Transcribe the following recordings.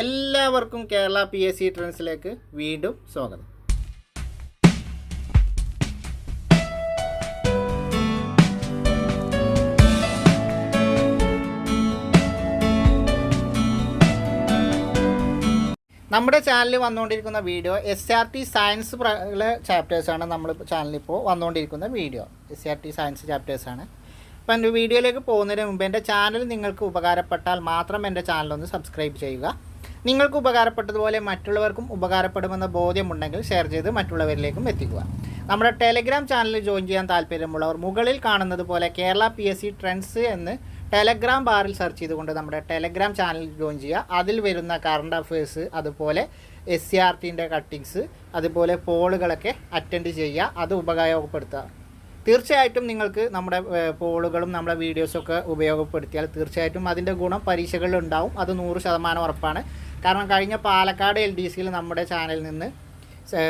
എല്ലാവർക്കും Kerala P S C ട്രെൻഡ്സിലേക്ക് വീണ്ടും സ്വാഗതം. നമ്മുടെ ചാനലിൽ വന്നുകൊണ്ടിരിക്കുന്ന video S R T science ചാപ്റ്റേഴ്സാണ് നമ്മൾ ചാനലിൽ ഇപ്പോൾ വന്നുകൊണ്ടിരിക്കുന്ന video. S R T science ചാപ്റ്റേഴ്സാണ് അപ്പം എന്റെ വീഡിയോയിലേക്ക് പോകുന്നതിന് മുമ്പ് എന്റെ ചാനൽ നിങ്ങൾക്ക് ഉപകാരപ്പെട്ടാൽ മാത്രം എന്റെ ചാനലൊന്ന് സബ്സ്ക്രൈബ് ചെയ്യുക. നിങ്ങൾക്ക് ഉപകാരപ്പെട്ടതുപോലെ മറ്റുള്ളവർക്കും ഉപകാരപ്പെടുമെന്ന ബോധ്യമുണ്ടെങ്കിൽ ഷെയർ ചെയ്ത് മറ്റുള്ളവരിലേക്കും എത്തിക്കുക. നമ്മുടെ ടെലഗ്രാം ചാനലിൽ ജോയിൻ ചെയ്യാൻ താല്പര്യമുള്ളവർ മുകളിൽ കാണുന്നത് പോലെ Kerala P S C trends എന്ന് ടെലഗ്രാം ബാറിൽ സെർച്ച് ചെയ്തുകൊണ്ട് നമ്മുടെ ടെലഗ്രാം ചാനൽ ജോയിൻ ചെയ്യുക. അതിൽ വരുന്ന കറണ്ട് അഫയേഴ്സ് അതുപോലെ എസ് സി ആർ ടിന്റെ കട്ടിങ്സ് അതുപോലെ പോളുകളൊക്കെ അറ്റൻഡ് ചെയ്യുക. അത് ഉപയോഗപ്പെടുത്തുക. തീർച്ചയായിട്ടും നിങ്ങൾക്ക് നമ്മുടെ പോളുകളും നമ്മുടെ വീഡിയോസൊക്കെ ഉപയോഗപ്പെടുത്തിയാൽ തീർച്ചയായിട്ടും അതിന്റെ ഗുണം പരീക്ഷകളിൽ ഉണ്ടാവും. അത് നൂറ് ശതമാനം ഉറപ്പാണ്. കാരണം കഴിഞ്ഞ പാലക്കാട് എൽ ഡി സിയിൽ നമ്മുടെ ചാനലിൽ നിന്ന്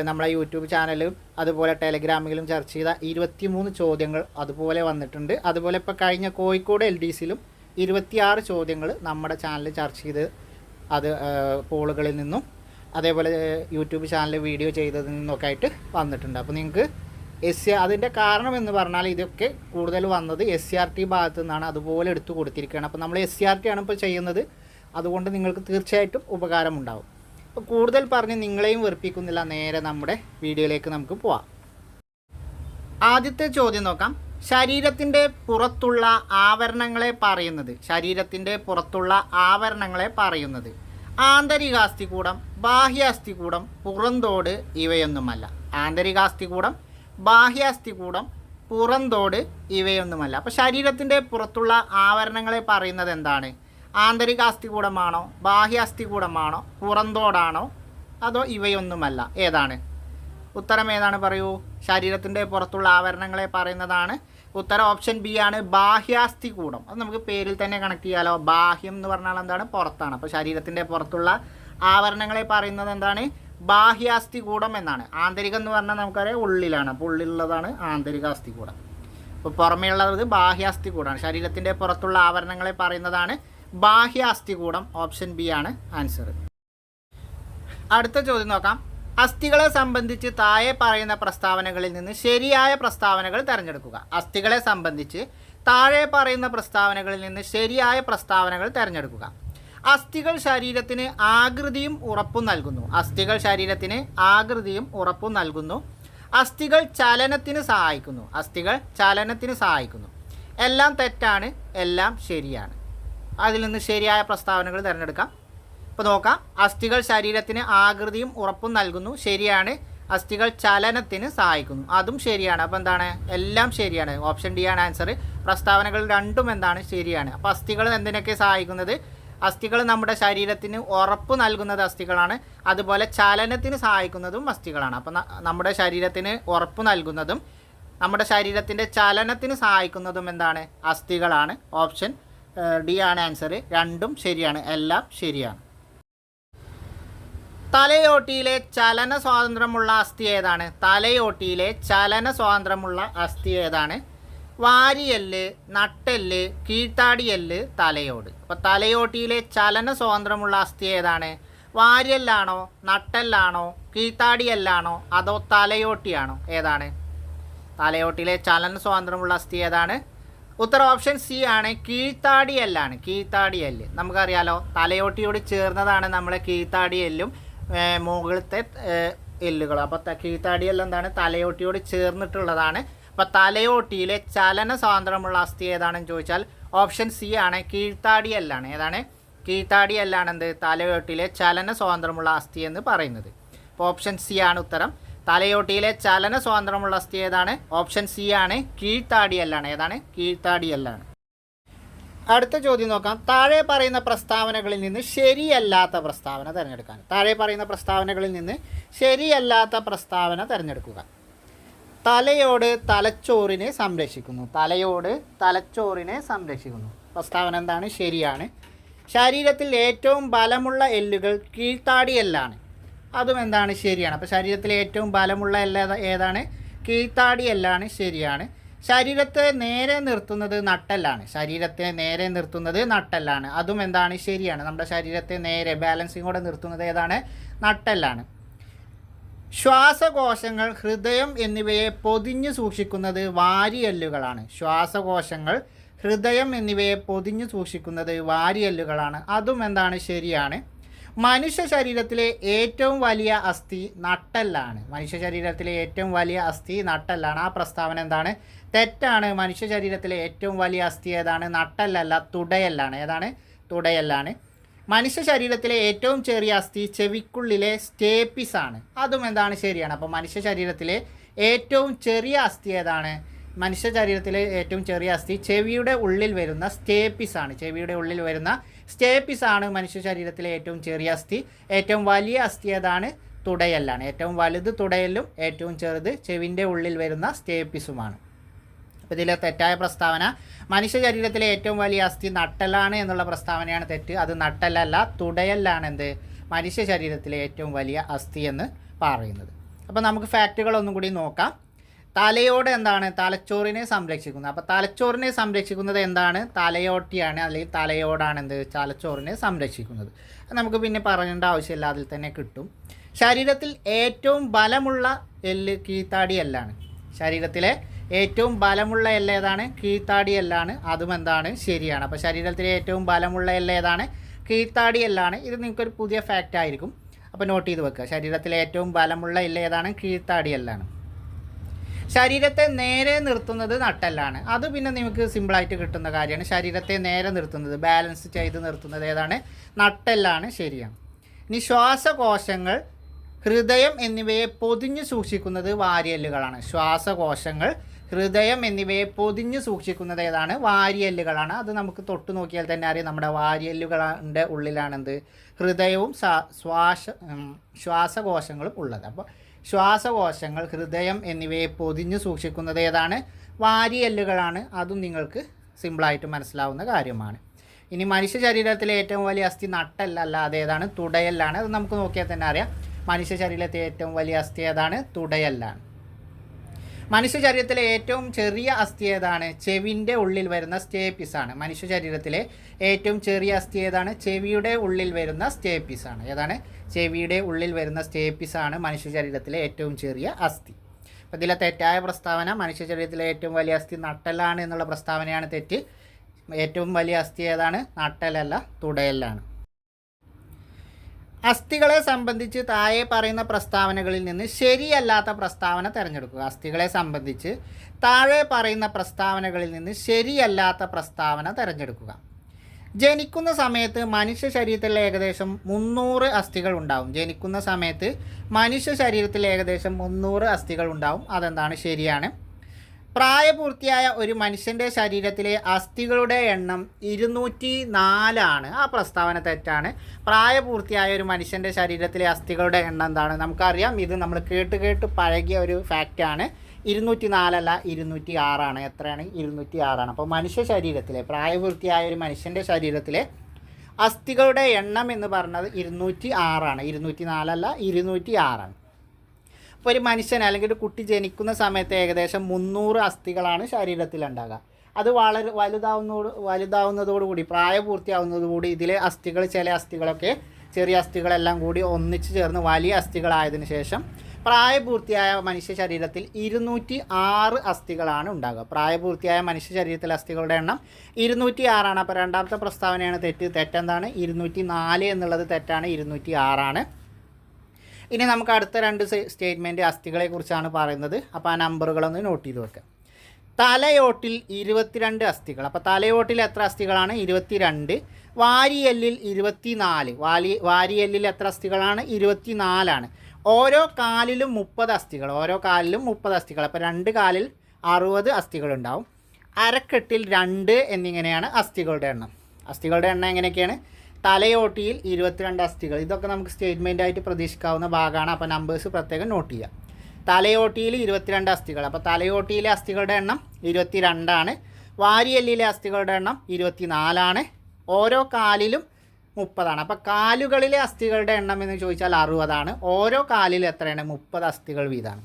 നമ്മുടെ യൂട്യൂബ് ചാനലും അതുപോലെ ടെലിഗ്രാമിലും ചർച്ച ചെയ്ത ഇരുപത്തിമൂന്ന് ചോദ്യങ്ങൾ അതുപോലെ വന്നിട്ടുണ്ട്. അതുപോലെ ഇപ്പോൾ കഴിഞ്ഞ കോഴിക്കോട് എൽ ഡി സിയിലും ഇരുപത്തിയാറ് ചോദ്യങ്ങൾ നമ്മുടെ ചാനലിൽ ചർച്ച ചെയ്ത് അത് പോളുകളിൽ നിന്നും അതേപോലെ യൂട്യൂബ് ചാനൽ വീഡിയോ ചെയ്തതിൽ നിന്നൊക്കെ ആയിട്ട് വന്നിട്ടുണ്ട്. അപ്പോൾ നിങ്ങൾക്ക് എസ് സി അതിന്റെ കാരണം എന്ന് പറഞ്ഞാൽ ഇതൊക്കെ കൂടുതൽ വന്നത് എസ് സി ആർ ടി ഭാഗത്തു നിന്നാണ് അതുപോലെ എടുത്തു കൊടുത്തിരിക്കുകയാണ്. അപ്പോൾ നമ്മൾ എസ് സി ആർ ടി ആണ് ഇപ്പോൾ ചെയ്യുന്നത്. അതുകൊണ്ട് നിങ്ങൾക്ക് തീർച്ചയായിട്ടും ഉപകാരമുണ്ടാവും. അപ്പോൾ കൂടുതൽ പറഞ്ഞ് നിങ്ങളെയും വെറുപ്പിക്കുന്നില്ല നേരെ നമ്മുടെ വീഡിയോയിലേക്ക് നമുക്ക് പോവാം. ആദ്യത്തെ ചോദ്യം നോക്കാം. ശരീരത്തിന്റെ പുറത്തുള്ള ആവരണങ്ങളെ പറയുന്നത്. ശരീരത്തിന്റെ പുറത്തുള്ള ആവരണങ്ങളെ പറയുന്നത്. ആന്തരികാസ്ഥികൂടം ബാഹ്യാസ്ഥികൂടം പുറന്തോട് ഇവയൊന്നുമല്ല. ആന്തരികാസ്ഥികൂടം ബാഹ്യാസ്ഥികൂടം പുറന്തോട് ഇവയൊന്നുമല്ല. അപ്പോൾ ശരീരത്തിന്റെ പുറത്തുള്ള ആവരണങ്ങളെ പറയുന്നത് എന്താണ്? ആന്തരികാസ്ഥികൂടമാണോ? ബാഹ്യാസ്ഥികൂടമാണോ? പുറന്തോടാണോ? അതോ ഇവയൊന്നുമല്ല? ഏതാണ്? ഉത്തരം ഏതാണ് പറയൂ? ശരീരത്തിന്റെ പുറത്തുള്ള ആവരണങ്ങളെ പറയുന്നതാണ്. ഉത്തരം ഓപ്ഷൻ ബി ആണ് ബാഹ്യാസ്ഥികൂടം. അത് നമുക്ക് പേരിൽ തന്നെ കണക്ട് ചെയ്യാലോ. ബാഹ്യം എന്ന് പറഞ്ഞാൽ എന്താണ്? പുറത്താണ്. അപ്പോൾ ശരീരത്തിന്റെ പുറത്തുള്ള ആവരണങ്ങളെ പറയുന്നത് എന്താണ്? ബാഹ്യാസ്ഥികൂടം എന്നാണ്. ആന്തരികം എന്ന് പറഞ്ഞാൽ നമുക്കറിയാം ഉള്ളിലാണ്. അപ്പോൾ ഉള്ളിലുള്ളതാണ് ആന്തരിക അസ്ഥികൂടം അപ്പോൾ പുറമേ ഉള്ളത് ബാഹ്യാസ്ഥി കൂടാണ് ശരീരത്തിന്റെ പുറത്തുള്ള ആവരണങ്ങളെ പറയുന്നതാണ് ബാഹ്യാസ്ഥികൂടം ഓപ്ഷൻ ബി ആണ് ആൻസർ. അടുത്ത ചോദ്യം നോക്കാം. അസ്ഥികളെ സംബന്ധിച്ച് താഴെ പറയുന്ന പ്രസ്താവനകളിൽ നിന്ന് ശരിയായ പ്രസ്താവനകൾ തിരഞ്ഞെടുക്കുക. അസ്ഥികളെ സംബന്ധിച്ച് താഴെ പറയുന്ന പ്രസ്താവനകളിൽ നിന്ന് ശരിയായ പ്രസ്താവനകൾ തിരഞ്ഞെടുക്കുക. അസ്ഥികൾ ശരീരത്തിന് ആകൃതിയും ഉറപ്പും നൽകുന്നു. അസ്ഥികൾ ശരീരത്തിന് ആകൃതിയും ഉറപ്പും നൽകുന്നു. അസ്ഥികൾ ചലനത്തിന് സഹായിക്കുന്നു. അസ്ഥികൾ ചലനത്തിന് സഹായിക്കുന്നു. എല്ലാം തെറ്റാണ് എല്ലാം ശരിയാണ്. അതിൽ നിന്ന് ശരിയായ പ്രസ്താവനകൾ തിരഞ്ഞെടുക്കാം. ഇപ്പോൾ നോക്കാം. അസ്ഥികൾ ശരീരത്തിന് ആകൃതിയും ഉറപ്പും നൽകുന്നു. ശരിയാണ്. അസ്ഥികൾ ചലനത്തിന് സഹായിക്കുന്നു. അതും ശരിയാണ്. അപ്പോൾ എന്താണ്? എല്ലാം ശരിയാണ്. ഓപ്ഷൻ ഡി ആണ് ആൻസർ. പ്രസ്താവനകൾ രണ്ടും എന്താണ്? ശരിയാണ്. അപ്പോൾ അസ്ഥികൾ എന്തിനൊക്കെ സഹായിക്കുന്നത്? അസ്ഥികൾ നമ്മുടെ ശരീരത്തിന് ഉറപ്പ് നൽകുന്നത് അസ്ഥികളാണ്. അതുപോലെ ചലനത്തിന് സഹായിക്കുന്നതും അസ്ഥികളാണ്. അപ്പോൾ നമ്മുടെ ശരീരത്തിന് ഉറപ്പ് നൽകുന്നതും നമ്മുടെ ശരീരത്തിന്റെ ചലനത്തിന് സഹായിക്കുന്നതും എന്താണ്? അസ്ഥികളാണ്. ഓപ്ഷൻ ഡി ആണ് ആൻസർ രണ്ടും ശരിയാണ്. എല്ലാം ശരിയാണ്. തലയോട്ടിയിലെ ചലന സ്വാതന്ത്ര്യമുള്ള അസ്ഥി ഏതാണ്? തലയോട്ടിയിലെ ചലന സ്വാതന്ത്ര്യമുള്ള അസ്ഥി ഏതാണ്? വാരിയല്ല് നട്ടെല്ല് കീഴ്ത്താടിയല്ല് തലയോട്. അപ്പോൾ തലയോട്ടിയിലെ ചലന സ്വാതന്ത്ര്യമുള്ള അസ്ഥി ഏതാണ്? വാരിയല്ലാണോ നട്ടെല്ലാണോ കീഴ്ത്താടിയല്ലാണോ അതോ തലയോട്ടിയാണോ? ഏതാണ്? തലയോട്ടിയിലെ ചലന സ്വാതന്ത്ര്യമുള്ള അസ്ഥി ഏതാണ്? ഉത്തരം ഓപ്ഷൻ സി ആണ് കീഴ്ത്താടി എല്ലാണ് കീഴ്ത്താടി എല്ല് നമുക്കറിയാലോ തലയോട്ടിയോട് ചേർന്നതാണ് നമ്മളെ കീഴ്ത്താടി എല്ലും ഏർ മുകളിലത്തെ എല്ലുകളും അപ്പോൾ കീഴ്ത്താടി എല്ല് എന്താണ്? തലയോട്ടിയോട് ചേർന്നിട്ടുള്ളതാണ്. അപ്പോൾ തലയോട്ടിയിലെ ചലന സ്വാതന്ത്ര്യമുള്ള അസ്ഥി ഏതാണെന്ന് ചോദിച്ചാൽ ഓപ്ഷൻ സി ആണ് കീഴ്ത്താടി എല്ലാണ് ഏതാണ്? കീഴ്ത്താടി എല്ലാണ് എന്ത്? തലയോട്ടിയിലെ ചലന സ്വാതന്ത്ര്യമുള്ള അസ്ഥി എന്ന് പറയുന്നത്. അപ്പോൾ ഓപ്ഷൻ സി ആണ് ഉത്തരം. തലയോട്ടിയിലെ ചലന സ്വാതന്ത്ര്യമുള്ള അസ്ഥി ഏതാണ്? ഓപ്ഷൻ സി ആണ് കീഴ്ത്താടിയല്ലാണ്. ഏതാണ്? കീഴ്ത്താടിയല്ലാണ്. അടുത്ത ചോദ്യം നോക്കാം. താഴെ പറയുന്ന പ്രസ്താവനകളിൽ നിന്ന് ശരിയല്ലാത്ത പ്രസ്താവന തിരഞ്ഞെടുക്കാൻ. താഴെ പറയുന്ന പ്രസ്താവനകളിൽ നിന്ന് ശരിയല്ലാത്ത പ്രസ്താവന തിരഞ്ഞെടുക്കുക. തലയോട് തലച്ചോറിനെ സംരക്ഷിക്കുന്നു. തലയോട് തലച്ചോറിനെ സംരക്ഷിക്കുന്നു. പ്രസ്താവന എന്താണ്? ശരിയാണ്. ശരീരത്തിൽ ഏറ്റവും ബലമുള്ള എല്ലുകൾ കീഴ്ത്താടി എല്ലാണ് അതും എന്താണ് ശരിയാണ്. അപ്പോൾ ശരീരത്തിലെ ഏറ്റവും ബലമുള്ള എല്ല ഏതാണ്? കീഴ്ത്താടി എല്ലാണ് ശരിയാണ്. ശരീരത്തെ നേരെ നിർത്തുന്നത് നട്ടല്ലാണ്. ശരീരത്തെ നേരെ നിർത്തുന്നത് നട്ടല്ലാണ്. അതും എന്താണ് ശരിയാണ്. നമ്മുടെ ശരീരത്തെ നേരെ ബാലൻസിങ്ങോടെ നിർത്തുന്നത് ഏതാണ്? നട്ടല്ലാണ്. ശ്വാസകോശങ്ങൾ ഹൃദയം എന്നിവയെ പൊതിഞ്ഞു സൂക്ഷിക്കുന്നത് വാരിയല്ലുകളാണ്. ശ്വാസകോശങ്ങൾ ഹൃദയം എന്നിവയെ പൊതിഞ്ഞു സൂക്ഷിക്കുന്നത് വാരിയല്ലുകളാണ്. അതും എന്താണ് ശരിയാണ്? മനുഷ്യ ശരീരത്തിലെ ഏറ്റവും വലിയ അസ്ഥി നട്ടല്ലാണ്. മനുഷ്യ ശരീരത്തിലെ ഏറ്റവും വലിയ അസ്ഥി നട്ടല്ലാണ്. ആ പ്രസ്താവന എന്താണ്? തെറ്റാണ്. മനുഷ്യ ശരീരത്തിലെ ഏറ്റവും വലിയ അസ്ഥി ഏതാണ്? നട്ടല്ലല്ല തുടയല്ലാണ്. ഏതാണ്? തുടയല്ലാണ്. മനുഷ്യ ശരീരത്തിലെ ഏറ്റവും ചെറിയ അസ്ഥി ചെവിക്കുള്ളിലെ സ്റ്റേപ്പിസ് ആണ് അതും എന്താണ്? ശരിയാണ്. അപ്പോൾ മനുഷ്യ ശരീരത്തിലെ ഏറ്റവും ചെറിയ അസ്ഥി ഏതാണ്? മനുഷ്യ ശരീരത്തിലെ ഏറ്റവും ചെറിയ അസ്ഥി ചെവിയുടെ ഉള്ളിൽ വരുന്ന സ്റ്റേപ്പിസ് ആണ്. ചെവിയുടെ ഉള്ളിൽ വരുന്ന സ്റ്റേപ്പിസ് ആണ് മനുഷ്യ ശരീരത്തിലെ ഏറ്റവും ചെറിയ അസ്ഥി. ഏറ്റവും വലിയ അസ്ഥി ഏതാണ്? തുടയല്ലാണ്. ഏറ്റവും വലുത് തുടയലും ഏറ്റവും ചെറുത് ചെവിന്റെ ഉള്ളിൽ വരുന്ന സ്റ്റേപ്പിസുമാണ്. അപ്പോൾ ഇതിലെ തെറ്റായ പ്രസ്താവന മനുഷ്യ ശരീരത്തിലെ ഏറ്റവും വലിയ അസ്ഥി നട്ടലാണ് എന്നുള്ള പ്രസ്താവനയാണ് തെറ്റ്. അത് നട്ടലല്ല തുടയല്ലാണ് എന്ത്? മനുഷ്യ ശരീരത്തിലെ ഏറ്റവും വലിയ അസ്ഥി എന്ന് പറയുന്നത്. അപ്പോൾ നമുക്ക് ഫാക്റ്റുകളൊന്നും കൂടി നോക്കാം. തലയോട് എന്താണ്? തലച്ചോറിനെ സംരക്ഷിക്കുന്നത്. അപ്പോൾ തലച്ചോറിനെ സംരക്ഷിക്കുന്നത് എന്താണ്? തലയോട്ടിയാണ് അല്ലെങ്കിൽ തലയോടാണ് എന്ത്? തലച്ചോറിനെ സംരക്ഷിക്കുന്നത്. നമുക്ക് പിന്നെ പറയേണ്ട ആവശ്യമില്ല അതിൽ തന്നെ കിട്ടും. ശരീരത്തിൽ ഏറ്റവും ബലമുള്ള എല്ല് കീഴ്ത്താടി എല്ലാണ്. ശരീരത്തിലെ ഏറ്റവും ബലമുള്ള എല്ല് ഏതാണ്? കീഴ്ത്താടി എല്ലാണ്. അതും എന്താണ്? ശരിയാണ്. അപ്പോൾ ശരീരത്തിലെ ഏറ്റവും ബലമുള്ള എല്ല് ഏതാണ്? കീഴ്ത്താടി എല്ലാണ്. ഇത് നിങ്ങൾക്കൊരു പുതിയ ഫാക്റ്റ് ആയിരിക്കും. അപ്പോൾ നോട്ട് ചെയ്ത് വെക്കുക. ശരീരത്തിലെ ഏറ്റവും ബലമുള്ള എല്ല് ഏതാണ്? കീഴ്ത്താടി എല്ലാണ്. ശരീരത്തെ നേരെ നിർത്തുന്നത് നട്ടല്ലാണ്. അത് പിന്നെ നിങ്ങൾക്ക് സിമ്പിളായിട്ട് കിട്ടുന്ന കാര്യമാണ്. ശരീരത്തെ നേരെ നിർത്തുന്നത് ബാലൻസ് ചെയ്ത് നിർത്തുന്നത് ഏതാണ്? നട്ടെല്ലാണ്. ശരിയാണ്. ഇനി ശ്വാസകോശങ്ങൾ ഹൃദയം എന്നിവയെ പൊതിഞ്ഞു സൂക്ഷിക്കുന്നത് വാരിയല്ലുകളാണ്. ശ്വാസകോശങ്ങൾ ഹൃദയം എന്നിവയെ പൊതിഞ്ഞു സൂക്ഷിക്കുന്നത് ഏതാണ്? വാരിയല്ലുകളാണ്. അത് നമുക്ക് തൊട്ട് നോക്കിയാൽ തന്നെ അറിയാം. നമ്മുടെ വാരിയല്ലുകളുടെ ഉള്ളിലാണെന്ത്? ഹൃദയവും ശ്വാസ ശ്വാസകോശങ്ങളും ഉള്ളത്. അപ്പോൾ ശ്വാസകോശങ്ങൾ ഹൃദയം എന്നിവയെ പൊതിഞ്ഞു സൂക്ഷിക്കുന്നത് ഏതാണ്? വാരിയല്ലുകളാണ്. അതും നിങ്ങൾക്ക് സിമ്പിളായിട്ട് മനസ്സിലാവുന്ന കാര്യമാണ്. ഇനി മനുഷ്യ ശരീരത്തിലെ ഏറ്റവും വലിയ അസ്ഥി നട്ടല്ല അല്ലാതെ ഏതാണ്? തുടയല്ലാണ്. അത് നമുക്ക് നോക്കിയാൽ തന്നെ അറിയാം. മനുഷ്യ ശരീരത്തിലെ ഏറ്റവും വലിയ അസ്ഥി ഏതാണ്? തുടയല്ലാണ്. മനുഷ്യ ശരീരത്തിലെ ഏറ്റവും ചെറിയ അസ്ഥി ഏതാണ്? ചെവിന്റെ ഉള്ളിൽ വരുന്ന സ്റ്റേപ്പിസ് ആണ്. മനുഷ്യ ശരീരത്തിലെ ഏറ്റവും ചെറിയ അസ്ഥി ഏതാണ്? ചെവിയുടെ ഉള്ളിൽ വരുന്ന സ്റ്റേപ്പിസ് ആണ്. ഏതാണ്? ചെവിയുടെ ഉള്ളിൽ വരുന്ന സ്റ്റേപ്പിസ് ആണ് മനുഷ്യ ശരീരത്തിലെ ഏറ്റവും ചെറിയ അസ്ഥി. അപ്പോൾ ഇതിലെ തെറ്റായ പ്രസ്താവന മനുഷ്യ ശരീരത്തിലെ ഏറ്റവും വലിയ അസ്ഥി നട്ടലാണ് എന്നുള്ള പ്രസ്താവനയാണ് തെറ്റ്. ഏറ്റവും വലിയ അസ്ഥി ഏതാണ്? നട്ടലല്ല തുടയലാണ് അസ്ഥികളെ സംബന്ധിച്ച് താഴെ പറയുന്ന പ്രസ്താവനകളിൽ നിന്ന് ശരിയല്ലാത്ത പ്രസ്താവന തിരഞ്ഞെടുക്കുക. അസ്ഥികളെ സംബന്ധിച്ച് താഴെ പറയുന്ന പ്രസ്താവനകളിൽ നിന്ന് ശരിയല്ലാത്ത പ്രസ്താവന തിരഞ്ഞെടുക്കുക. ജനിക്കുന്ന സമയത്ത് മനുഷ്യ ശരീരത്തിൽ ഏകദേശം മുന്നൂറ് അസ്ഥികൾ ഉണ്ടാവും. ജനിക്കുന്ന സമയത്ത് മനുഷ്യ ശരീരത്തിൽ ഏകദേശം മുന്നൂറ് അസ്ഥികൾ ഉണ്ടാവും. അതെന്താണ്? ശരിയാണ്. പ്രായപൂർത്തിയായ ഒരു മനുഷ്യന്റെ ശരീരത്തിലെ അസ്ഥികളുടെ എണ്ണം ഇരുന്നൂറ്റി നാലാണ് ആ പ്രസ്താവന തെറ്റാണ്. പ്രായപൂർത്തിയായ ഒരു മനുഷ്യന്റെ ശരീരത്തിലെ അസ്ഥികളുടെ എണ്ണം എന്താണ്? നമുക്കറിയാം. ഇത് നമ്മൾ കേട്ട് കേട്ട് പഴകിയ ഒരു ഫാക്റ്റാണ് ഇരുന്നൂറ്റി നാലല്ല ഇരുന്നൂറ്റി ആറാണ് എത്രയാണ്? ഇരുന്നൂറ്റി ആറാണ് അപ്പോൾ മനുഷ്യ ശരീരത്തിലെ പ്രായപൂർത്തിയായ ഒരു മനുഷ്യന്റെ ശരീരത്തിലെ അസ്ഥികളുടെ എണ്ണം എന്ന് പറഞ്ഞത് ഇരുന്നൂറ്റി ആറാണ് ഇരുന്നൂറ്റി നാലല്ല ഇരുന്നൂറ്റി ആറാണ് അപ്പോൾ ഒരു മനുഷ്യൻ അല്ലെങ്കിൽ ഒരു കുട്ടി ജനിക്കുന്ന സമയത്ത് ഏകദേശം മുന്നൂറ് അസ്ഥികളാണ് ശരീരത്തിലുണ്ടാകുക അത് വളരെ വലുതാവുന്നതോട് വലുതാവുന്നതോടുകൂടി പ്രായപൂർത്തിയാവുന്നതോടുകൂടി ഇതിലെ അസ്ഥികൾ ചില അസ്ഥികളൊക്കെ ചെറിയ അസ്ഥികളെല്ലാം കൂടി ഒന്നിച്ച് ചേർന്ന് വലിയ അസ്ഥികളായതിനു ശേഷം പ്രായപൂർത്തിയായ മനുഷ്യ ശരീരത്തിൽ ഇരുന്നൂറ്റി ആറ് അസ്ഥികളാണ് ഉണ്ടാകുക. പ്രായപൂർത്തിയായ മനുഷ്യ ശരീരത്തിലെ അസ്ഥികളുടെ എണ്ണം ഇരുന്നൂറ്റി ആറാണ് അപ്പോൾ രണ്ടാമത്തെ പ്രസ്താവനയാണ് തെറ്റ്. തെറ്റെന്താണ്? ഇരുന്നൂറ്റി നാല് എന്നുള്ളത് തെറ്റാണ്. ഇരുന്നൂറ്റി ആറാണ് ഇനി നമുക്ക് അടുത്ത രണ്ട് സ്റ്റേറ്റ്മെന്റ് അസ്ഥികളെ കുറിച്ചാണ് പറയുന്നത്. അപ്പോൾ ആ നമ്പറുകളൊന്ന് നോട്ട് ചെയ്ത് വെക്കുക തലയോട്ടിൽ ഇരുപത്തിരണ്ട് അസ്ഥികൾ. അപ്പോൾ തലയോട്ടിൽ എത്ര അസ്ഥികളാണ്? ഇരുപത്തിരണ്ട്. വാരിയെല്ലിൽ ഇരുപത്തിനാല്. വാലി വാരിയല്ലിൽ എത്ര അസ്ഥികളാണ്? ഇരുപത്തിനാലാണ്. ഓരോ കാലിലും മുപ്പത് അസ്ഥികൾ. ഓരോ കാലിലും മുപ്പത് അസ്ഥികൾ. അപ്പോൾ രണ്ട് കാലിൽ അറുപത് അസ്ഥികളുണ്ടാവും. അരക്കെട്ടിൽ രണ്ട് എന്നിങ്ങനെയാണ് അസ്ഥികളുടെ എണ്ണം. അസ്ഥികളുടെ എണ്ണം എങ്ങനെയൊക്കെയാണ്? തലയോട്ടിയിൽ ഇരുപത്തിരണ്ട് അസ്ഥികൾ. ഇതൊക്കെ നമുക്ക് സ്റ്റേറ്റ്മെന്റ് ആയിട്ട് പ്രതീക്ഷിക്കാവുന്ന ഭാഗമാണ്. അപ്പോൾ നമ്പേഴ്സ് പ്രത്യേകം നോട്ട് ചെയ്യുക. തലയോട്ടിയിൽ ഇരുപത്തിരണ്ട് അസ്ഥികൾ. അപ്പോൾ തലയോട്ടിയിലെ അസ്ഥികളുടെ എണ്ണം ഇരുപത്തിരണ്ടാണ്. വാരിയല്ലിലെ അസ്ഥികളുടെ എണ്ണം ഇരുപത്തിനാലാണ്. ഓരോ കാലിലും മുപ്പതാണ്. അപ്പോൾ കാലുകളിലെ അസ്ഥികളുടെ എണ്ണം എന്ന് ചോദിച്ചാൽ അറുപതാണ്. ഓരോ കാലിലും എത്രയാണ്? മുപ്പത് അസ്ഥികൾ വീതമാണ്.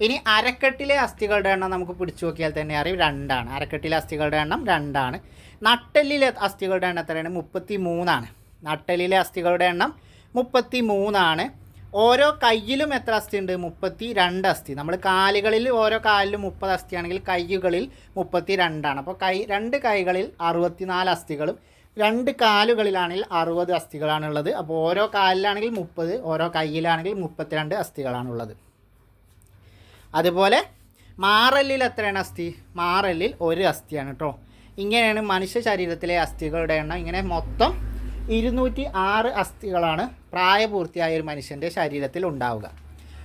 ഇനി അരക്കെട്ടിലെ അസ്ഥികളുടെ എണ്ണം നമുക്ക് പിടിച്ചു നോക്കിയാൽ തന്നെ അറിയും. രണ്ടാണ്. അരക്കെട്ടിലെ അസ്ഥികളുടെ എണ്ണം രണ്ടാണ്. നട്ടെല്ലിലെ അസ്ഥികളുടെ എണ്ണം എത്രയാണ്? മുപ്പത്തി മൂന്നാണ് നട്ടെല്ലിലെ അസ്ഥികളുടെ എണ്ണം മുപ്പത്തി മൂന്നാണ് ഓരോ കയ്യിലും എത്ര അസ്ഥി ഉണ്ട്? മുപ്പത്തി രണ്ട് അസ്ഥി. നമ്മൾ കാലുകളിൽ ഓരോ കാലിലും മുപ്പത് അസ്ഥിയാണെങ്കിൽ കൈകളിൽ മുപ്പത്തി രണ്ടാണ് അപ്പോൾ കൈ രണ്ട് കൈകളിൽ അറുപത്തിനാല് അസ്ഥികളും രണ്ട് കാലുകളിലാണെങ്കിൽ അറുപത് അസ്ഥികളാണുള്ളത്. അപ്പോൾ ഓരോ കാലിലാണെങ്കിൽ മുപ്പത് ഓരോ കയ്യിലാണെങ്കിൽ മുപ്പത്തിരണ്ട് അസ്ഥികളാണുള്ളത്. അതുപോലെ മാറല്ലിൽ എത്രയാണ് അസ്ഥി? മാറല്ലിൽ ഒരു അസ്ഥിയാണ് കേട്ടോ ഇങ്ങനെയാണ് മനുഷ്യ ശരീരത്തിലെ അസ്ഥികളുടെ എണ്ണം. ഇങ്ങനെ മൊത്തം ഇരുന്നൂറ്റി ആറ് അസ്ഥികളാണ് പ്രായപൂർത്തിയായ ഒരു മനുഷ്യന്റെ ശരീരത്തിൽ ഉണ്ടാവുക.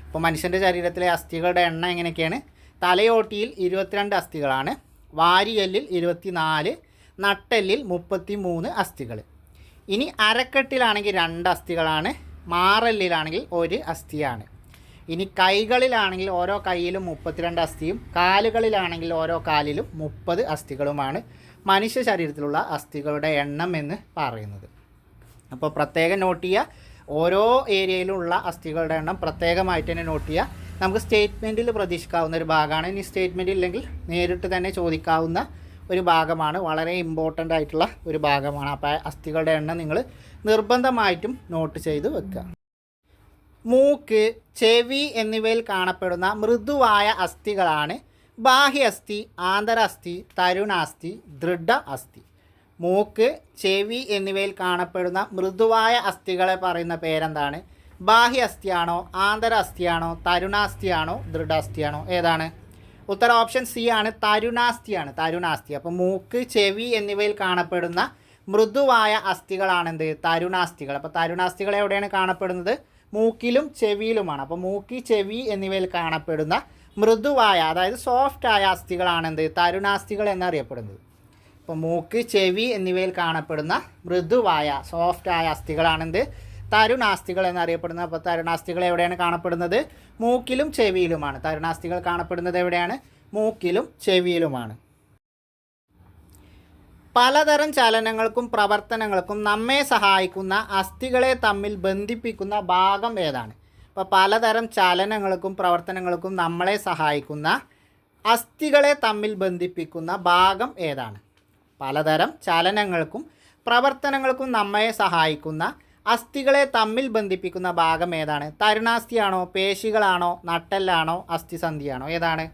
അപ്പോൾ മനുഷ്യന്റെ ശരീരത്തിലെ അസ്ഥികളുടെ എണ്ണം എങ്ങനെയൊക്കെയാണ്? തലയോട്ടിയിൽ ഇരുപത്തിരണ്ട് അസ്ഥികളാണ് വാരിയല്ലിൽ ഇരുപത്തിനാല് നട്ടെല്ലിൽ മുപ്പത്തി മൂന്ന് അസ്ഥികൾ. ഇനി അരക്കെട്ടിലാണെങ്കിൽ രണ്ട് അസ്ഥികളാണ് മാറല്ലിലാണെങ്കിൽ ഒരു അസ്ഥിയാണ്. ഇനി കൈകളിലാണെങ്കിൽ ഓരോ കൈയിലും മുപ്പത്തിരണ്ട് അസ്ഥിയും കാലുകളിലാണെങ്കിൽ ഓരോ കാലിലും മുപ്പത് അസ്ഥികളുമാണ് മനുഷ്യ ശരീരത്തിലുള്ള അസ്ഥികളുടെ എണ്ണം എന്ന് പറയുന്നത്. അപ്പോൾ പ്രത്യേകം നോട്ട് ചെയ്യുക. ഓരോ ഏരിയയിലുള്ള അസ്ഥികളുടെ എണ്ണം പ്രത്യേകമായിട്ട് തന്നെ നോട്ട് ചെയ്യുക. നമുക്ക് സ്റ്റേറ്റ്മെന്റിൽ പ്രതീക്ഷിക്കാവുന്ന ഒരു ഭാഗമാണ്. ഇനി സ്റ്റേറ്റ്മെന്റ് ഇല്ലെങ്കിൽ നേരിട്ട് തന്നെ ചോദിക്കാവുന്ന ഒരു ഭാഗമാണ്. വളരെ ഇമ്പോർട്ടന്റ് ആയിട്ടുള്ള ഒരു ഭാഗമാണ്. അപ്പോൾ അസ്ഥികളുടെ എണ്ണം നിങ്ങൾ നിർബന്ധമായിട്ടും നോട്ട് ചെയ്ത് വെക്കുക. മൂക്ക് ചെവി എന്നിവയിൽ കാണപ്പെടുന്ന മൃദുവായ അസ്ഥികളാണ് ബാഹ്യ അസ്ഥി ആന്തരാസ്ഥി തരുണാസ്ഥി ദൃഢ അസ്ഥി മൂക്ക് ചെവി എന്നിവയിൽ കാണപ്പെടുന്ന മൃദുവായ അസ്ഥികളെ പറയുന്ന പേരെന്താണ്? ബാഹ്യ അസ്ഥിയാണോ ആന്തര അസ്ഥിയാണോ തരുണാസ്ഥിയാണോ ദൃഢാസ്ഥിയാണോ? ഏതാണ്? ഉത്തര ഓപ്ഷൻ സി ആണ് തരുണാസ്ഥിയാണ് തരുണാസ്ഥി. അപ്പോൾ മൂക്ക് ചെവി എന്നിവയിൽ കാണപ്പെടുന്ന മൃദുവായ അസ്ഥികളാണെന്ത് തരുണാസ്ഥികൾ. അപ്പോൾ തരുണാസ്ഥികൾ എവിടെയാണ് കാണപ്പെടുന്നത്? മൂക്കിലും ചെവിയിലുമാണ്. അപ്പോൾ മൂക്കി ചെവി എന്നിവയിൽ കാണപ്പെടുന്ന മൃദുവായ അതായത് സോഫ്റ്റായ അസ്ഥികളാണെന്ത് തരുണാസ്ഥികൾ എന്നറിയപ്പെടുന്നത്. ഇപ്പോൾ മൂക്ക് ചെവി എന്നിവയിൽ കാണപ്പെടുന്ന മൃദുവായ സോഫ്റ്റായ അസ്ഥികളാണെന്ത് തരുണാസ്ഥികൾ എന്നറിയപ്പെടുന്നത് അപ്പോൾ തരുണാസ്ഥികൾ എവിടെയാണ് കാണപ്പെടുന്നത്? മൂക്കിലും ചെവിയിലുമാണ്. തരുണാസ്ഥികൾ കാണപ്പെടുന്നത് എവിടെയാണ്? മൂക്കിലും ചെവിയിലുമാണ്. പലതരം ചലനങ്ങൾക്കും പ്രവർത്തനങ്ങൾക്കും നമ്മെ സഹായിക്കുന്ന അസ്ഥികളെ തമ്മിൽ ബന്ധിപ്പിക്കുന്ന ഭാഗം ഏതാണ്? അപ്പോൾ പലതരം ചലനങ്ങൾക്കും പ്രവർത്തനങ്ങൾക്കും നമ്മളെ സഹായിക്കുന്ന അസ്ഥികളെ തമ്മിൽ ബന്ധിപ്പിക്കുന്ന ഭാഗം ഏതാണ്? പലതരം ചലനങ്ങൾക്കും പ്രവർത്തനങ്ങൾക്കും നമ്മെ സഹായിക്കുന്ന അസ്ഥികളെ തമ്മിൽ ബന്ധിപ്പിക്കുന്ന ഭാഗം ഏതാണ്? തരുണാസ്ഥിയാണോ പേശികളാണോ നട്ടെല്ലാണോ അസ്ഥിസന്ധിയാണോ? ഏതാണ്?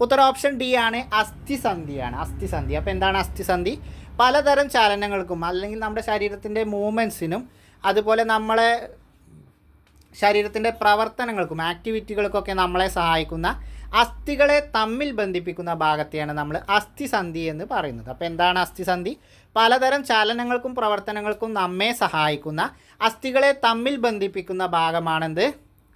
ഉത്തര ഓപ്ഷൻ ഡി ആണ് അസ്ഥിസന്ധിയാണ് അസ്ഥിസന്ധി. അപ്പോൾ എന്താണ് അസ്ഥിസന്ധി? പലതരം ചലനങ്ങൾക്കും അല്ലെങ്കിൽ നമ്മുടെ ശരീരത്തിന്റെ മൂവ്മെൻസിനും അതുപോലെ നമ്മളെ ശരീരത്തിന്റെ പ്രവർത്തനങ്ങൾക്കും ആക്ടിവിറ്റികൾക്കൊക്കെ നമ്മളെ സഹായിക്കുന്ന അസ്ഥികളെ തമ്മിൽ ബന്ധിപ്പിക്കുന്ന ഭാഗത്തെയാണ് നമ്മൾ അസ്ഥിസന്ധി എന്ന് പറയുന്നത്. അപ്പോൾ എന്താണ് അസ്ഥിസന്ധി? പലതരം ചലനങ്ങൾക്കും പ്രവർത്തനങ്ങൾക്കും നമ്മെ സഹായിക്കുന്ന അസ്ഥികളെ തമ്മിൽ ബന്ധിപ്പിക്കുന്ന ഭാഗമാണെന്ത്?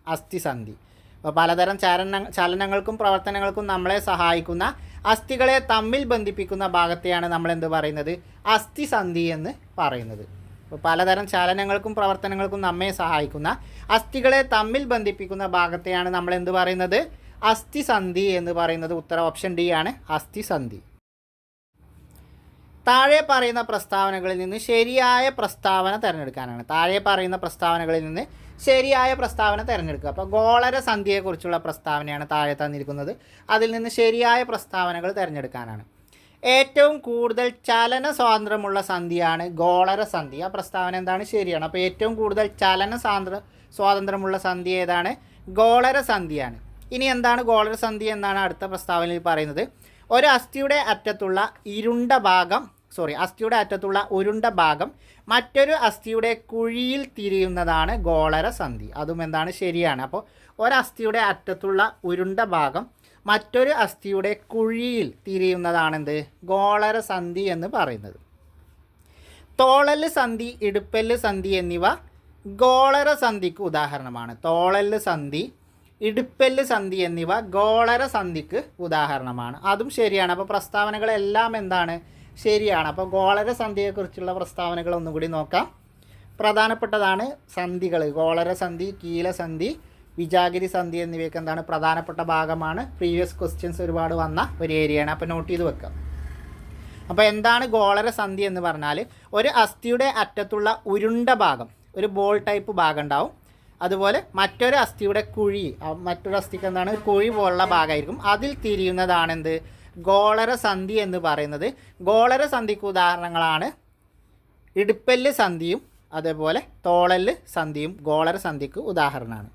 അസ്ഥിസന്ധി. അപ്പോൾ പലതരം ചലന ചലനങ്ങൾക്കും പ്രവർത്തനങ്ങൾക്കും നമ്മളെ സഹായിക്കുന്ന അസ്ഥികളെ തമ്മിൽ ബന്ധിപ്പിക്കുന്ന ഭാഗത്തെയാണ് നമ്മൾ എന്ത് പറയുന്നത്? അസ്ഥിസന്ധി എന്ന് പറയുന്നത്. അപ്പോൾ പലതരം ചലനങ്ങൾക്കും പ്രവർത്തനങ്ങൾക്കും നമ്മെ സഹായിക്കുന്ന അസ്ഥികളെ തമ്മിൽ ബന്ധിപ്പിക്കുന്ന ഭാഗത്തെയാണ് നമ്മൾ എന്ത് പറയുന്നത്? അസ്ഥിസന്ധി എന്ന് പറയുന്നത് ഉത്തര ഓപ്ഷൻ ഡി ആണ്. അസ്ഥിസന്ധി. താഴെ പറയുന്ന പ്രസ്താവനകളിൽ നിന്ന് ശരിയായ പ്രസ്താവന തിരഞ്ഞെടുക്കാനാണ്. താഴെ പറയുന്ന പ്രസ്താവനകളിൽ നിന്ന് ശരിയായ പ്രസ്താവന തിരഞ്ഞെടുക്കുക. അപ്പോൾ ഗോളര സന്ധിയെക്കുറിച്ചുള്ള പ്രസ്താവനയാണ് താഴെ തന്നിരിക്കുന്നത്. അതിൽ നിന്ന് ശരിയായ പ്രസ്താവനകൾ തിരഞ്ഞെടുക്കാനാണ്. ഏറ്റവും കൂടുതൽ ചലന സ്വാതന്ത്ര്യമുള്ള സന്ധിയാണ് ഗോളര സന്ധി ആ പ്രസ്താവന എന്താണ്? ശരിയാണ്. അപ്പോൾ ഏറ്റവും കൂടുതൽ ചലന സ്വാതന്ത്ര്യ സ്വാതന്ത്ര്യമുള്ള സന്ധി ഏതാണ്? ഗോളര സന്ധിയാണ് ഇനി എന്താണ് ഗോളര സന്ധി എന്നാണ് അടുത്ത പ്രസ്താവനയിൽ പറയുന്നത്. ഒരു അസ്ഥിയുടെ അറ്റത്തുള്ള ഇരുണ്ട ഭാഗം സോറി അസ്ഥിയുടെ അറ്റത്തുള്ള ഉരുണ്ട ഭാഗം മറ്റൊരു അസ്ഥിയുടെ കുഴിയിൽ തിരിയുന്നതാണ് ഗോളര സന്ധി. അതും എന്താണ്? ശരിയാണ്. അപ്പോൾ ഒരസ്ഥിയുടെ അറ്റത്തുള്ള ഉരുണ്ട ഭാഗം മറ്റൊരു അസ്ഥിയുടെ കുഴിയിൽ തിരിയുന്നതാണെന്ത്? ഗോളര സന്ധി എന്ന് പറയുന്നത്. തോളൽ സന്ധി ഇടുപ്പൽ സന്ധി എന്നിവ ഗോളര സന്ധിക്ക് ഉദാഹരണമാണ്. തോളൽ സന്ധി ഇടുപ്പൽ സന്ധി എന്നിവ ഗോളര സന്ധിക്ക് ഉദാഹരണമാണ്. അതും ശരിയാണ്. അപ്പോൾ പ്രസ്താവനകളെല്ലാം എന്താണ്? ശരിയാണ്. അപ്പോൾ ഗോളര സന്ധിയെക്കുറിച്ചുള്ള പ്രസ്താവനകൾ ഒന്നും കൂടി നോക്കാം. പ്രധാനപ്പെട്ടതാണ് സന്ധികൾ ഗോളര സന്ധി കീലസന്ധി വിജാഗിരി സന്ധി എന്നിവയൊക്കെ എന്താണ്? പ്രധാനപ്പെട്ട ഭാഗമാണ്. പ്രീവിയസ് ക്വസ്റ്റ്യൻസ് ഒരുപാട് വന്ന ഒരു ഏരിയയാണ്. അപ്പോൾ നോട്ട് ചെയ്ത് വെക്കാം. അപ്പോൾ എന്താണ് ഗോളര സന്ധി എന്ന് പറഞ്ഞാൽ ഒരു അസ്ഥിയുടെ അറ്റത്തുള്ള ഉരുണ്ട ഭാഗം ഒരു ബോൾ ടൈപ്പ് ഭാഗം ഉണ്ടാവും. അതുപോലെ മറ്റൊരു അസ്ഥിയുടെ കുഴി മറ്റൊരു അസ്ഥിക്ക് എന്താണ്? കുഴി പോലുള്ള ഭാഗമായിരിക്കും. അതിൽ തിരിയുന്നതാണെന്ത്? ഗോളര സന്ധി എന്ന് പറയുന്നത്. ഗോളര സന്ധിക്ക് ഉദാഹരണങ്ങളാണ്. ഇടുപ്പല്ല് സന്ധിയും അതേപോലെ തോളൽ സന്ധിയും ഗോളര സന്ധിക്ക് ഉദാഹരണമാണ്.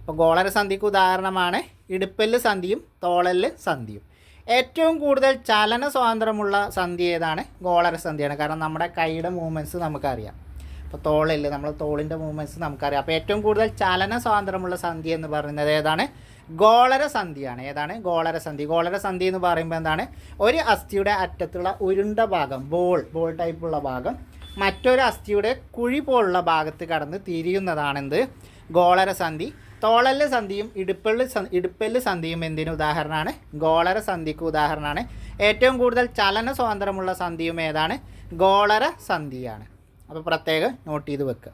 അപ്പോൾ ഗോളര സന്ധിക്ക് ഉദാഹരണമാണ് ഇടുപ്പല്ല് സന്ധിയും തോളൽ സന്ധിയും. ഏറ്റവും കൂടുതൽ ചലന സ്വാതന്ത്ര്യമുള്ള സന്ധി ഏതാണ്? ഗോളര സന്ധിയാണ്. കാരണം നമ്മുടെ കൈയുടെ മൂവ്മെന്റ്സ് നമുക്കറിയാം. ഇപ്പോൾ തോളിൽ നമ്മൾ തോളിന്റെ മൂവ്മെന്റ്സ് നമുക്കറിയാം. അപ്പോൾ ഏറ്റവും കൂടുതൽ ചലന സ്വാതന്ത്ര്യമുള്ള സന്ധി എന്ന് പറയുന്നത് ഏതാണ്? ഗോളര സന്ധിയാണ് ഏതാണ്? ഗോളര സന്ധി. ഗോളര സന്ധി എന്ന് പറയുമ്പോൾ എന്താണ്? ഒരു അസ്ഥിയുടെ അറ്റത്തുള്ള ഉരുണ്ട ഭാഗം ബോൾ ബോൾ ടൈപ്പുള്ള ഭാഗം മറ്റൊരു അസ്ഥിയുടെ കുഴി പോലുള്ള ഭാഗത്ത് കടന്ന് തിരിയുന്നതാണെന്ത്? ഗോളര സന്ധി. തോളൽ സന്ധിയും ഇടുപ്പള്ളി ഇടുപ്പല്ല് സന്ധിയും എന്തിനു ഉദാഹരണമാണ്? ഗോളര സന്ധിക്ക് ഉദാഹരണമാണ്. ഏറ്റവും കൂടുതൽ ചലന സ്വാതന്ത്ര്യമുള്ള സന്ധിയും ഏതാണ്? ഗോളര സന്ധിയാണ്. അപ്പോൾ പ്രത്യേകം നോട്ട് ചെയ്ത് വെക്കുക.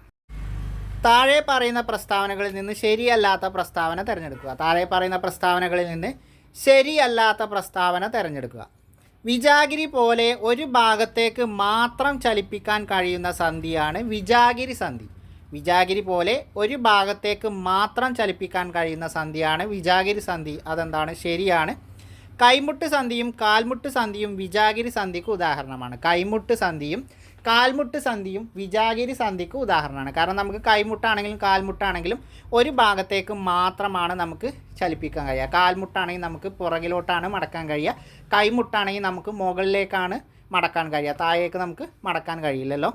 താഴെ പറയുന്ന പ്രസ്താവനകളിൽ നിന്ന് ശരിയല്ലാത്ത പ്രസ്താവന തിരഞ്ഞെടുക്കുക. താഴെ പറയുന്ന പ്രസ്താവനകളിൽ നിന്ന് ശരിയല്ലാത്ത പ്രസ്താവന തിരഞ്ഞെടുക്കുക. വിജാഗിരി പോലെ ഒരു ഭാഗത്തേക്ക് മാത്രം ചലിപ്പിക്കാൻ കഴിയുന്ന സന്ധിയാണ് വിജാഗിരി സന്ധി. വിജാഗിരി പോലെ ഒരു ഭാഗത്തേക്ക് മാത്രം ചലിപ്പിക്കാൻ കഴിയുന്ന സന്ധിയാണ് വിജാഗിരി സന്ധി. അതെന്താണ്? ശരിയാണ്. കൈമുട്ട് സന്ധിയും കാൽമുട്ട് സന്ധിയും വിജാഗിരി സന്ധിക്ക് ഉദാഹരണമാണ്. കൈമുട്ട് സന്ധിയും കാൽമുട്ട് സന്ധിയും വിജാഗിരി സന്ധിക്ക് ഉദാഹരണമാണ്. കാരണം നമുക്ക് കൈമുട്ടാണെങ്കിലും കാൽമുട്ടാണെങ്കിലും ഒരു ഭാഗത്തേക്ക് മാത്രമാണ് നമുക്ക് ചലിപ്പിക്കാൻ കഴിയുക. കാൽമുട്ടാണെങ്കിൽ നമുക്ക് പുറകിലോട്ടാണ് മടക്കാൻ കഴിയുക. കൈമുട്ടാണെങ്കിൽ നമുക്ക് മുകളിലേക്കാണ് മടക്കാൻ കഴിയുക. താഴേക്ക് നമുക്ക് മടക്കാൻ കഴിയില്ലല്ലോ.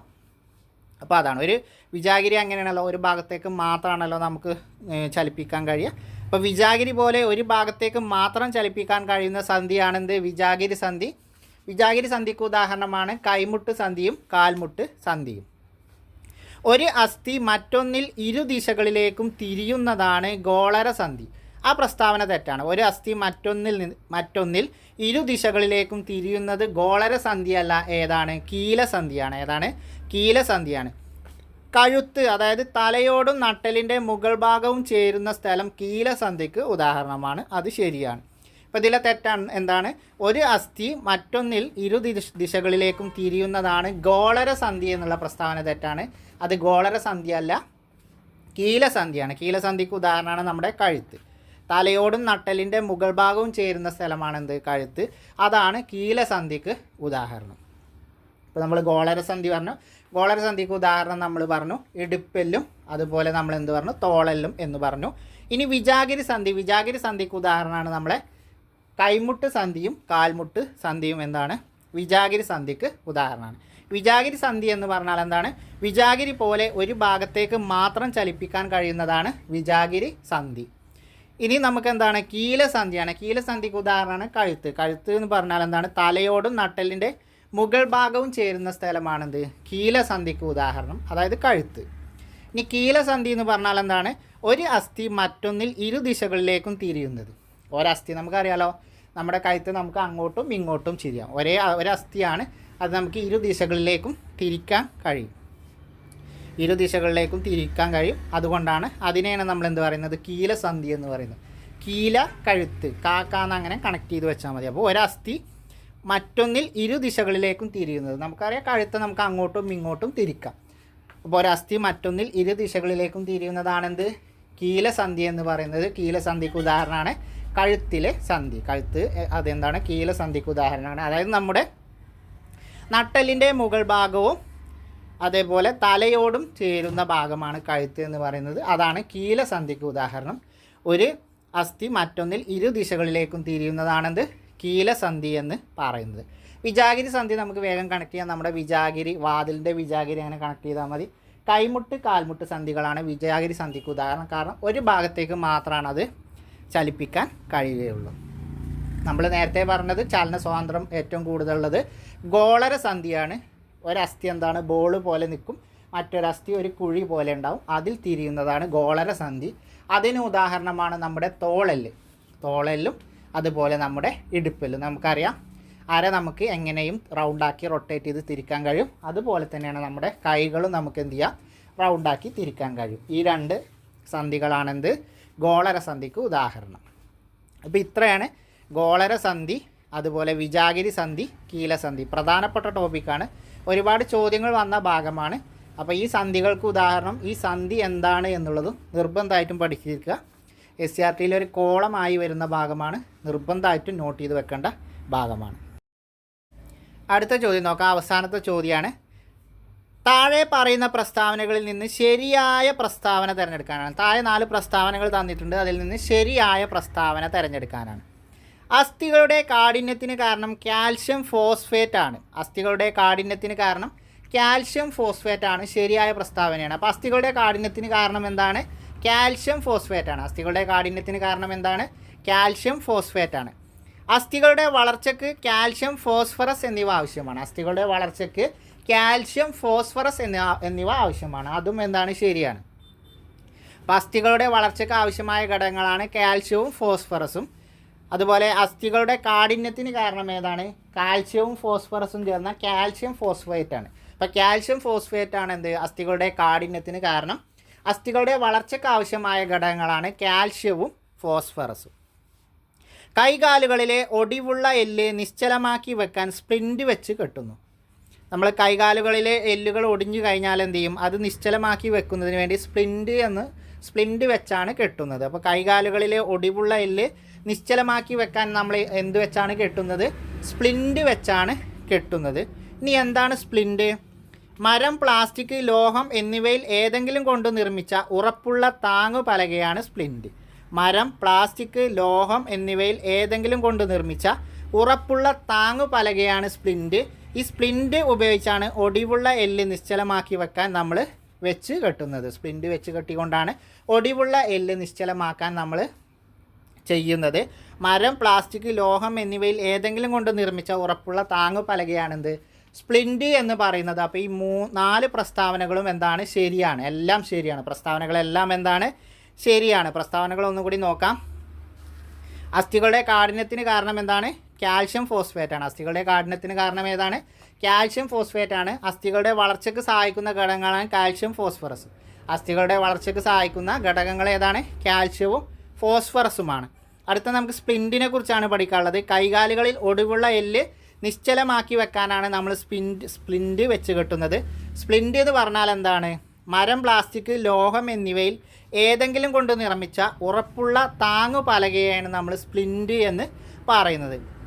അപ്പോൾ അതാണ്. ഒരു വിജാഗിരി അങ്ങനെയാണല്ലോ. ഒരു ഭാഗത്തേക്ക് മാത്രമാണല്ലോ നമുക്ക് ചലിപ്പിക്കാൻ കഴിയുക. അപ്പോൾ വിജാഗിരി പോലെ ഒരു ഭാഗത്തേക്ക് മാത്രം ചലിപ്പിക്കാൻ കഴിയുന്ന സന്ധിയാണെന്ത്? വിജാഗിരി സന്ധി. വിജാഗിരി സന്ധിക്ക് ഉദാഹരണമാണ് കൈമുട്ട് സന്ധിയും കാൽമുട്ട് സന്ധിയും. ഒരു അസ്ഥി മറ്റൊന്നിൽ ഇരു ദിശകളിലേക്കും തിരിയുന്നതാണ് ഗോളര സന്ധി. ആ പ്രസ്താവന തെറ്റാണ്. ഒരു അസ്ഥി മറ്റൊന്നിൽ മറ്റൊന്നിൽ ഇരു ദിശകളിലേക്കും തിരിയുന്നത് ഗോളര സന്ധിയല്ല ഏതാണ്? കീലസന്ധിയാണ് ഏതാണ്? കീലസന്ധിയാണ് കഴുത്ത് അതായത് തലയോടും നട്ടലിന്റെ മുകൾ ഭാഗവും ചേരുന്ന സ്ഥലം കീലസന്ധിക്ക് ഉദാഹരണമാണ്. അത് ശരിയാണ്. അപ്പോൾ ഇതിലെ തെറ്റാണ് എന്താണ്? ഒരു അസ്ഥി മറ്റൊന്നിൽ ഇരു ദിശകളിലേക്കും തിരിയുന്നതാണ് ഗോളര സന്ധി എന്നുള്ള പ്രസ്താവന തെറ്റാണ്. അത് ഗോളര സന്ധിയല്ല കീലസന്ധിയാണ് കീലസന്ധിക്ക് ഉദാഹരണമാണ് നമ്മുടെ കഴുത്ത്. തലയോടും നട്ടലിന്റെ മുകൾ ഭാഗവും ചേരുന്ന സ്ഥലമാണെന്ത് കഴുത്ത്. അതാണ് കീലസന്ധിക്ക് ഉദാഹരണം. ഇപ്പോൾ നമ്മൾ ഗോളരസന്ധി പറഞ്ഞു. ഗോളരസന്ധിക്ക് ഉദാഹരണം നമ്മൾ പറഞ്ഞു. ഇടുപ്പെല്ലും അതുപോലെ നമ്മൾ എന്ത് പറഞ്ഞു? തോളെല്ലും എന്ന് പറഞ്ഞു. ഇനി വിജാഗിരി സന്ധി. വിജാഗിരി സന്ധിക്ക് ഉദാഹരണമാണ് നമ്മളെ കൈമുട്ട് സന്ധിയും കാൽമുട്ട് സന്ധിയും എന്താണ്? വിജാഗിരി സന്ധിക്ക് ഉദാഹരണമാണ്. വിജാഗിരി സന്ധി എന്ന് പറഞ്ഞാൽ എന്താണ്? വിജാഗിരി പോലെ ഒരു ഭാഗത്തേക്ക് മാത്രം ചലിപ്പിക്കാൻ കഴിയുന്നതാണ് വിജാഗിരി സന്ധി. ഇനി നമുക്ക് എന്താണ്? കീലസന്ധിയാണ് കീലസന്ധിക്ക് ഉദാഹരണമാണ് കഴുത്ത്. കഴുത്ത് എന്ന് പറഞ്ഞാൽ എന്താണ്? തലയോടും നട്ടലിന്റെ മുകൾ ഭാഗവും ചേരുന്ന സ്ഥലമാണെന്ത്? കീലസന്ധിക്ക് ഉദാഹരണം അതായത് കഴുത്ത്. ഇനി കീലസന്ധി എന്ന് പറഞ്ഞാൽ എന്താണ്? ഒരു അസ്ഥി മറ്റൊന്നിൽ ഇരു ദിശകളിലേക്കും തിരിയുന്നത്. ഒരസ്ഥി നമുക്കറിയാലോ? നമ്മുടെ കഴുത്ത് നമുക്ക് അങ്ങോട്ടും ഇങ്ങോട്ടും തിരിയാം ഒരേ ഒരു അസ്ഥിയാണ് അത് നമുക്ക് ഇരു ദിശകളിലേക്കും തിരിക്കാൻ കഴിയും. ഇരു ദിശകളിലേക്കും തിരിക്കാൻ കഴിയും. അതുകൊണ്ടാണ് അതിനെയാണ് നമ്മൾ എന്ത് പറയുന്നത്? കീലസന്ധി എന്ന് പറയുന്നത്. കീല കഴുത്ത് കാക്കാന്ന് അങ്ങനെ കണക്ട് ചെയ്ത് വെച്ചാൽ മതി. അപ്പോൾ ഒരസ്ഥി മറ്റൊന്നിൽ ഇരു ദിശകളിലേക്കും തിരിയുന്നത്. നമുക്കറിയാം കഴുത്ത് നമുക്ക് അങ്ങോട്ടും ഇങ്ങോട്ടും തിരിക്കാം. അപ്പോൾ ഒരസ്ഥി മറ്റൊന്നിൽ ഇരു ദിശകളിലേക്കും തിരിയുന്നതാണെന്ത്? കീലസന്ധി എന്ന് പറയുന്നത് കീലസന്ധിക്ക് ഉദാഹരണമാണ്. കഴുത്തിലെ സന്ധി. കഴുത്ത് അതെന്താണ്? കീല സന്ധിക്ക് ഉദാഹരണമാണ്. അതായത് നമ്മുടെ നട്ടലിന്റെ മുകൾ ഭാഗവും അതേപോലെ തലയോടും ചേരുന്ന ഭാഗമാണ് കഴുത്ത് എന്ന് പറയുന്നത്. അതാണ് കീല സന്ധിക്ക് ഉദാഹരണം. ഒരു അസ്ഥി മറ്റൊന്നിൽ ഇരു ദിശകളിലേക്കും തിരിയുന്നതാണെന്ത്? കീലസന്ധി എന്ന് പറയുന്നത്. വിജാഗിരി സന്ധി നമുക്ക് വേഗം കണക്ട് ചെയ്യാം. നമ്മുടെ വിജാഗിരി വാതിലിന്റെ വിജാഗിരി അങ്ങനെ കണക്ട് ചെയ്താൽ മതി. കൈമുട്ട് കാൽമുട്ട് സന്ധികളാണ് വിജാഗിരി സന്ധിക്ക് ഉദാഹരണം. കാരണം ഒരു ഭാഗത്തേക്ക് മാത്രമാണ് അത് ചലിപ്പിക്കാൻ കഴിയുകയുള്ളൂ. നമ്മൾ നേരത്തെ പറഞ്ഞത് ചലന സ്വാതന്ത്ര്യം ഏറ്റവും കൂടുതലുള്ളത്. ഗോളര സന്ധിയാണ്. ഒരസ്ഥി എന്താണ്? ബോൾ പോലെ നിൽക്കും. മറ്റൊരസ്ഥി ഒരു കുഴി പോലെ ഉണ്ടാവും. അതിൽ തിരിയുന്നതാണ് ഗോളര സന്ധി. അതിന് ഉദാഹരണമാണ് നമ്മുടെ തോളൽ തോളലും അതുപോലെ നമ്മുടെ ഇടുപ്പല്ലും നമുക്കറിയാം. അര നമുക്ക് എങ്ങനെയും റൗണ്ടാക്കി റൊട്ടേറ്റ് ചെയ്ത് തിരിക്കാൻ കഴിയും. അതുപോലെ തന്നെയാണ് നമ്മുടെ കൈകളും നമുക്ക് എന്ത് ചെയ്യാം? റൗണ്ടാക്കി തിരിക്കാൻ കഴിയും. ഈ രണ്ട് സന്ധികളാണെന്ത്? ഗോളര സന്ധിക്ക് ഉദാഹരണം. അപ്പോൾ ഇത്രയാണ് ഗോളരസന്ധി അതുപോലെ വിജാഗിരി സന്ധി കീലസന്ധി പ്രധാനപ്പെട്ട ടോപ്പിക്കാണ് ഒരുപാട് ചോദ്യങ്ങൾ വന്ന ഭാഗമാണ്. അപ്പോൾ ഈ സന്ധികൾക്ക് ഉദാഹരണം ഈ സന്ധി എന്താണ് എന്നുള്ളതും നിർബന്ധമായിട്ടും പഠിച്ചിരിക്കുക. എസ് സി ആർ ടിയിൽ ഒരു കോളമായി വരുന്ന ഭാഗമാണ്. നിർബന്ധമായിട്ടും നോട്ട് ചെയ്ത് വെക്കേണ്ട ഭാഗമാണ്. അടുത്ത ചോദ്യം നോക്കാം. അവസാനത്തെ ചോദ്യമാണ്. താഴെ പറയുന്ന പ്രസ്താവനകളിൽ നിന്ന് ശരിയായ പ്രസ്താവന തിരഞ്ഞെടുക്കാനാണ്. താഴെ നാല് പ്രസ്താവനകൾ തന്നിട്ടുണ്ട്. അതിൽ നിന്ന് ശരിയായ പ്രസ്താവന തിരഞ്ഞെടുക്കാനാണ്. അസ്ഥികളുടെ കാഠിന്യത്തിന് കാരണം കാൽഷ്യം ഫോസ്ഫേറ്റ് ആണ് അസ്ഥികളുടെ കാഠിന്യത്തിന് കാരണം കാൽഷ്യം ഫോസ്ഫേറ്റ് ആണ് ശരിയായ പ്രസ്താവനയാണ്. അപ്പോൾ അസ്ഥികളുടെ കാഠിന്യത്തിന് കാരണം എന്താണ്? കാൽഷ്യം ഫോസ്ഫേറ്റ് ആണ് അസ്ഥികളുടെ കാഠിന്യത്തിന് കാരണം എന്താണ്? കാൽഷ്യം ഫോസ്ഫേറ്റ് ആണ് അസ്ഥികളുടെ വളർച്ചയ്ക്ക് കാൽഷ്യം ഫോസ്ഫറസ് എന്നിവ ആവശ്യമാണ്. അസ്ഥികളുടെ വളർച്ചയ്ക്ക് കാൽഷ്യം ഫോസ്ഫറസ് എന്നിവ ആവശ്യമാണ്. അതും എന്താണ്? ശരിയാണ്. അസ്ഥികളുടെ വളർച്ചയ്ക്ക് ആവശ്യമായ ഘടകങ്ങളാണ് കാൽഷ്യവും ഫോസ്ഫറസും. അതുപോലെ അസ്ഥികളുടെ കാഠിന്യത്തിന് കാരണം ഏതാണ്? കാൽഷ്യവും ഫോസ്ഫറസും ചേർന്ന കാൽഷ്യം ഫോസ്ഫേറ്റ് ആണ്. അപ്പോൾ കാൽഷ്യം ഫോസ്ഫേറ്റ് ആണ് എന്ത്? അസ്ഥികളുടെ കാഠിന്യത്തിന് കാരണം. അസ്ഥികളുടെ വളർച്ചയ്ക്ക് ആവശ്യമായ ഘടകങ്ങളാണ് കാൽഷ്യവും ഫോസ്ഫറസും. കൈകാലുകളിലെ ഒടിവുള്ള എല്ല് നിശ്ചലമാക്കി വെക്കാൻ സ്പ്രിന്റ് വെച്ച് കെട്ടുന്നു. നമ്മൾ കൈകാലുകളിലെ എല്ലുകൾ ഒടിഞ്ഞു കഴിഞ്ഞാൽ എന്ത് ചെയ്യും? അത് നിശ്ചലമാക്കി വെക്കുന്നതിന് വേണ്ടി സ്പ്ലിന്റ് എന്ന് സ്പ്ലിന്റ് വെച്ചാണ് കെട്ടുന്നത്. അപ്പോൾ കൈകാലുകളിലെ ഒടിവുള്ള എല്ല് നിശ്ചലമാക്കി വെക്കാൻ നമ്മൾ എന്ത് വെച്ചാണ് കെട്ടുന്നത്? സ്പ്ലിന്റ് വെച്ചാണ് കെട്ടുന്നത്. ഇനി എന്താണ് സ്പ്ലിന്റ് മരം പ്ലാസ്റ്റിക് ലോഹം എന്നിവയിൽ ഏതെങ്കിലും കൊണ്ട് നിർമ്മിച്ച ഉറപ്പുള്ള താങ്ങു പലകയാണ് സ്പ്ലിന്റ് മരം പ്ലാസ്റ്റിക് ലോഹം എന്നിവയിൽ ഏതെങ്കിലും കൊണ്ട് നിർമ്മിച്ച ഉറപ്പുള്ള താങ്ങു പലകയാണ് സ്പ്ലിന്റ് ഈ സ്പ്ലിന്റ് ഉപയോഗിച്ചാണ് ഒടിവുള്ള എല്ല് നിശ്ചലമാക്കി വെക്കാൻ നമ്മൾ വെച്ച് കെട്ടുന്നത്. സ്പ്ലിന്റ് വെച്ച് കെട്ടിക്കൊണ്ടാണ് ഒടിവുള്ള എല്ല് നിശ്ചലമാക്കാൻ നമ്മൾ ചെയ്യുന്നത്. മരം പ്ലാസ്റ്റിക് ലോഹം എന്നിവയിൽ ഏതെങ്കിലും കൊണ്ട് നിർമ്മിച്ച ഉറപ്പുള്ള താങ്ങു പലകയാണെന്ത്? സ്പ്ലിന്റ് എന്ന് പറയുന്നത്. അപ്പോൾ ഈ മൂ നാല് പ്രസ്താവനകളും എന്താണ്? ശരിയാണ്. എല്ലാം ശരിയാണ്. പ്രസ്താവനകളെല്ലാം എന്താണ്? ശരിയാണ്. പ്രസ്താവനകൾ ഒന്നുകൂടി നോക്കാം. അസ്ഥികളുടെ കാഠിന്യത്തിന് കാരണം എന്താണ്? കാൽഷ്യം ഫോസ്ഫേറ്റ് ആണ്. അസ്ഥികളുടെ കാഠിന്യത്തിന് കാരണം ഏതാണ്? കാൽഷ്യം ഫോസ്ഫേറ്റ് ആണ്. അസ്ഥികളുടെ വളർച്ചയ്ക്ക് സഹായിക്കുന്ന ഘടകങ്ങളാണ് കാൽഷ്യം ഫോസ്ഫറസ് അസ്ഥികളുടെ വളർച്ചയ്ക്ക് സഹായിക്കുന്ന ഘടകങ്ങൾ ഏതാണ്? കാൽഷ്യവും ഫോസ്ഫറസുമാണ് അടുത്ത നമുക്ക് സ്പ്ലിന്റിനെ കുറിച്ചാണ് പഠിക്കാനുള്ളത്. കൈകാലുകളിൽ ഒടിവുള്ള എല്ല് നിശ്ചലമാക്കി വെക്കാനാണ് നമ്മൾ സ്പിന്റ് സ്പ്ലിന്റ് വെച്ച് കെട്ടുന്നത്. സ്പ്ലിന്റ് എന്ന് പറഞ്ഞാൽ എന്താണ്? മരം പ്ലാസ്റ്റിക് ലോഹം എന്നിവയിൽ ഏതെങ്കിലും കൊണ്ട് നിർമ്മിച്ച ഉറപ്പുള്ള താങ്ങു പലകയാണ് നമ്മൾ സ്പ്ലിന്റ് എന്ന് പറയുന്നത്.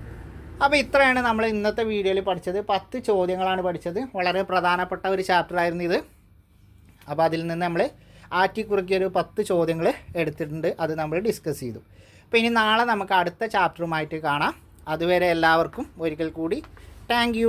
അപ്പോൾ ഇത്രയാണ് നമ്മൾ ഇന്നത്തെ വീഡിയോയിൽ പഠിച്ചത്. പത്ത് ചോദ്യങ്ങളാണ് പഠിച്ചത്. വളരെ പ്രധാനപ്പെട്ട ഒരു ചാപ്റ്റർ ആയിരുന്നു ഇത്. അപ്പോൾ അതിൽ നിന്ന് നമ്മൾ ആറ്റിക്കുറുക്കിയൊരു പത്ത് ചോദ്യങ്ങൾ എടുത്തിട്ടുണ്ട്. അത് നമ്മൾ ഡിസ്കസ് ചെയ്തു. അപ്പോൾ ഇനി നാളെ നമുക്ക് അടുത്ത ചാപ്റ്ററുമായിട്ട് കാണാം. അതുവരെ എല്ലാവർക്കും ഒരിക്കൽ കൂടി താങ്ക്